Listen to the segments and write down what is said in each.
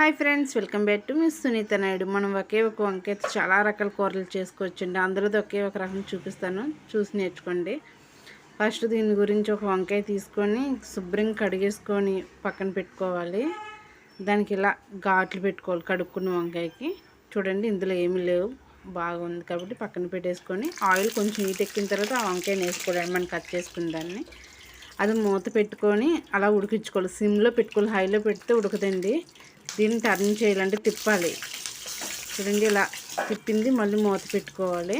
Hi friends welcome back to miss Sunitha Naidu. మనం ఒకే ఒక వంకాయ చాలా రకాల కూరలు చేసుకోవచ్చండి. అందరిది ఒకే ఒక రకం చూపిస్తాను. చూసి నేర్చుకోండి. ఫస్ట్ దీని గురించి ఒక వంకాయ తీసుకొని శుభ్రంగా కడిగేసుకొని పక్కన పెట్టుకోవాలి. దానికి ఇలా ఘాట్లు పెట్టుకోవాలి కడుక్కున్న వంకాయకి. చూడండి ఇందులో ఏమీ లేవు. బాగుంది కాబట్టి పక్కన పెట్టేసుకొని ఆయిల్ కొంచెం హీట్ ఎక్కిన తర్వాత ఆ వంకాయని వేసుకోవడానికి మనం కట్ చేసుకున్న దాన్ని. అది మూత పెట్టుకొని అలా ఉడికించుకోవాలి. సిమ్లో పెట్టుకోవాలి హైలో పెడితే ఉడకదండి. దీన్ని టర్న్ చేయాలంటే తిప్పాలి. చూడండి ఇలా తిప్పింది మళ్ళీ మూత పెట్టుకోవాలి.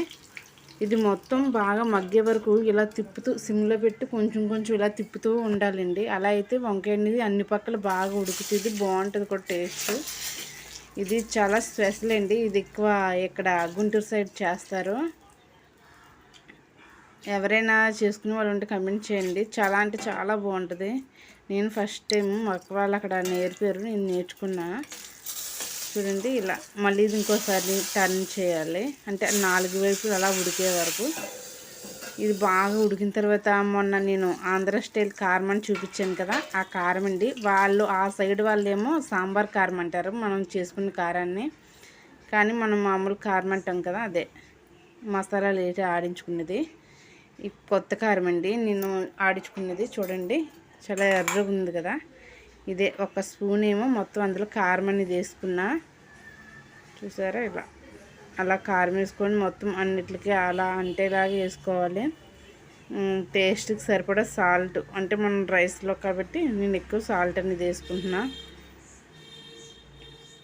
ఇది మొత్తం బాగా మగ్గే వరకు ఇలా తిప్పుతూ సిమ్లో పెట్టి కొంచెం కొంచెం ఇలా తిప్పుతూ ఉండాలండి. అలా అయితే వంకాయ అనేది అన్ని పక్కల బాగా ఉడుకుతుంది బాగుంటుంది కూడా టేస్ట్ ఇది చాలా స్పెషల్ అండి. ఇది ఎక్కువ ఇక్కడ గుంటూరు సైడ్ చేస్తారు. ఎవరైనా చేసుకునే వాళ్ళు ఉంటే కమెంట్ చేయండి. చాలా అంటే చాలా బాగుంటుంది. నేను ఫస్ట్ టైం మాకు వాళ్ళు అక్కడ నేర్పారు నేను నేర్చుకున్నా. చూడండి ఇలా. మళ్ళీ ఇది ఇంకోసారి టర్న్ చేయాలి. అంటే నాలుగు వైపులు అలా ఉడికే వరకు. ఇది బాగా ఉడికిన తర్వాత మొన్న నేను ఆంధ్ర స్టైల్ కారం అని చూపించాను కదా ఆ కారం అండి. వాళ్ళు ఆ సైడ్ వాళ్ళేమో సాంబార్ కారం అంటారు మనం చేసుకున్న కారాన్ని. కానీ మనం మామూలు కారం అంటాం కదా అదే. మసాలాలు వేసి ఆడించుకున్నది. ఈ కొత్త కారం అండి నేను ఆడించుకున్నది చూడండి. చాలా ఎర్రగా ఉంది కదా. ఇదే ఒక స్పూన్ ఏమో మొత్తం అందులో కారం అనేది వేసుకున్నా. చూసారా ఇలా. అలా కారం వేసుకొని మొత్తం అన్నిటికీ అలా అంటేలాగా వేసుకోవాలి. టేస్ట్కి సరిపడా సాల్ట్. అంటే మనం రైస్లో కాబట్టి నేను ఎక్కువ సాల్ట్ అనేది వేసుకుంటున్నా.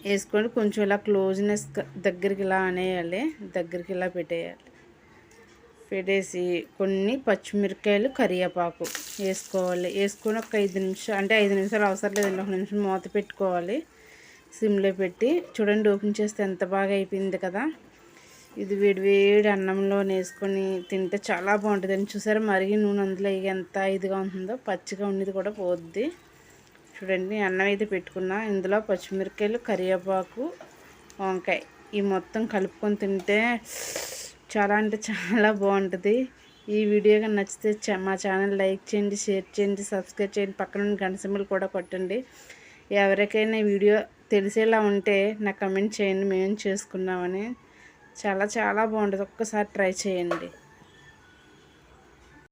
వేసుకొని కొంచెం ఇలా క్లోజ్నెస్ దగ్గరికి ఇలా అనేయాలి. దగ్గరికి ఇలా పెట్టేయాలి. పెట్టేసి కొన్ని పచ్చిమిరకాయలు కరివేపాకు వేసుకోవాలి. వేసుకొని ఒక ఐదు నిమిషాలు అంటే ఐదు నిమిషాలు అవసరం లేదండి ఒక నిమిషం మూత పెట్టుకోవాలి. సిమ్లో పెట్టి చూడండి ఓపెన్ చేస్తే ఎంత బాగా అయిపోయింది కదా. ఇది వేడివేడి అన్నంలో వేసుకొని తింటే చాలా బాగుంటుందండి చూసారా మరిగి నూనె అందులో ఎంత ఇదిగా ఉంటుందో పచ్చిగా ఉండేది కూడా పోద్ది. చూడండి అన్నం అయితే పెట్టుకున్నా. ఇందులో పచ్చిమిరకాయలు కరివేపాకు వంకాయ ఈ మొత్తం కలుపుకొని తింటే చాలా అంటే చాలా బాగుంటుంది. ఈ వీడియో కానీ నచ్చితే మా ఛానల్ లైక్ చేయండి షేర్ చేయండి సబ్స్క్రైబ్ చేయండి. పక్కన గంట కూడా కొట్టండి. ఎవరికైనా వీడియో తెలిసేలా ఉంటే నాకు కమెంట్ చేయండి. మేము చేసుకున్నామని చాలా చాలా బాగుంటుంది. ఒక్కసారి ట్రై చేయండి.